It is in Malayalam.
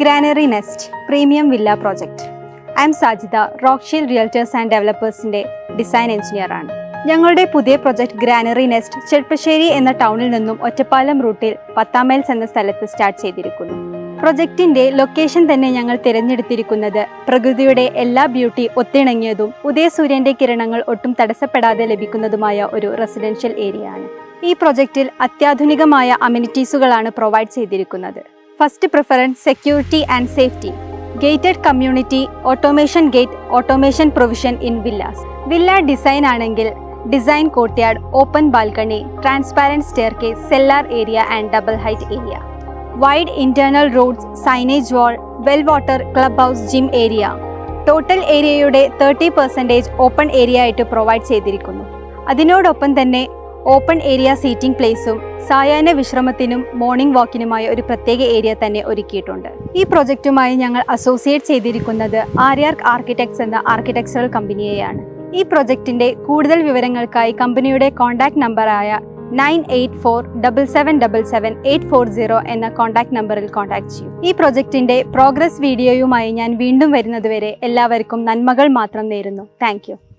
Granary nest premium villa project. I am Sajida Rockshill realtors and ഡെവലപ്പേഴ്സിന്റെ design engineer ആണ്. ഞങ്ങളുടെ പുതിയ പ്രൊജക്ട് ഗ്രാനറി നെസ്റ്റ് ചെൽപ്പശ്ശേരി എന്ന ടൗണിൽ നിന്നും ഒറ്റപ്പാലം റൂട്ടിൽ പത്താം മൈൽസ് എന്ന സ്ഥലത്ത് സ്റ്റാർട്ട് ചെയ്തിരിക്കുന്നു. പ്രൊജക്ടിന്റെ ലൊക്കേഷൻ തന്നെ ഞങ്ങൾ തിരഞ്ഞെടുത്തിരിക്കുന്നത് പ്രകൃതിയുടെ എല്ലാ ബ്യൂട്ടി ഒത്തിണങ്ങിയതും ഉദയസൂര്യന്റെ കിരണങ്ങൾ ഒട്ടും തടസ്സപ്പെടാതെ ലഭിക്കുന്നതുമായ ഒരു റെസിഡൻഷ്യൽ ഏരിയ ആണ്. ഈ പ്രൊജക്റ്റിൽ അത്യാധുനികമായ അമ്യൂണിറ്റീസുകളാണ് പ്രൊവൈഡ് ചെയ്തിരിക്കുന്നത്. First preference security and safety. Gated community automation gate automation provision in villas. Villa design ആണെങ്കിൽ design courtyard open balcony transparent staircase cellar area and double height area. Wide internal roads signage wall well water clubhouse gym area. Total ഏരിയയുടെ തേർട്ടി പെർസെന്റേജ് ഓപ്പൺ ഏരിയ ആയിട്ട് പ്രൊവൈഡ് ചെയ്തിരിക്കുന്നു. അതിനോടൊപ്പം തന്നെ ഓപ്പൺ ഏരിയ സീറ്റിംഗ് പ്ലേസും സായാഹ്ന വിശ്രമത്തിനും മോർണിംഗ് വാക്കിനുമായി ഒരു പ്രത്യേക ഏരിയ തന്നെ ഒരുക്കിയിട്ടുണ്ട്. ഈ പ്രൊജക്റ്റുമായി ഞങ്ങൾ അസോസിയേറ്റ് ചെയ്തിരിക്കുന്നത് ആര്യാർക്ക് ആർക്കിടെക്ട്സ് എന്ന ആർക്കിടെക്ചറൽ കമ്പനിയെയാണ്. ഈ പ്രൊജക്റ്റിന്റെ കൂടുതൽ വിവരങ്ങൾക്കായി കമ്പനിയുടെ കോൺടാക്ട് നമ്പറായ nine eight four double seven double seven eight four zero എന്ന കോൺടാക്ട് നമ്പറിൽ കോൺടാക്ട് ചെയ്യും. ഈ പ്രൊജക്റ്റിന്റെ പ്രോഗ്രസ് വീഡിയോയുമായി ഞാൻ വീണ്ടും വരുന്നതുവരെ എല്ലാവർക്കും നന്മകൾ മാത്രം നേരുന്നു. താങ്ക്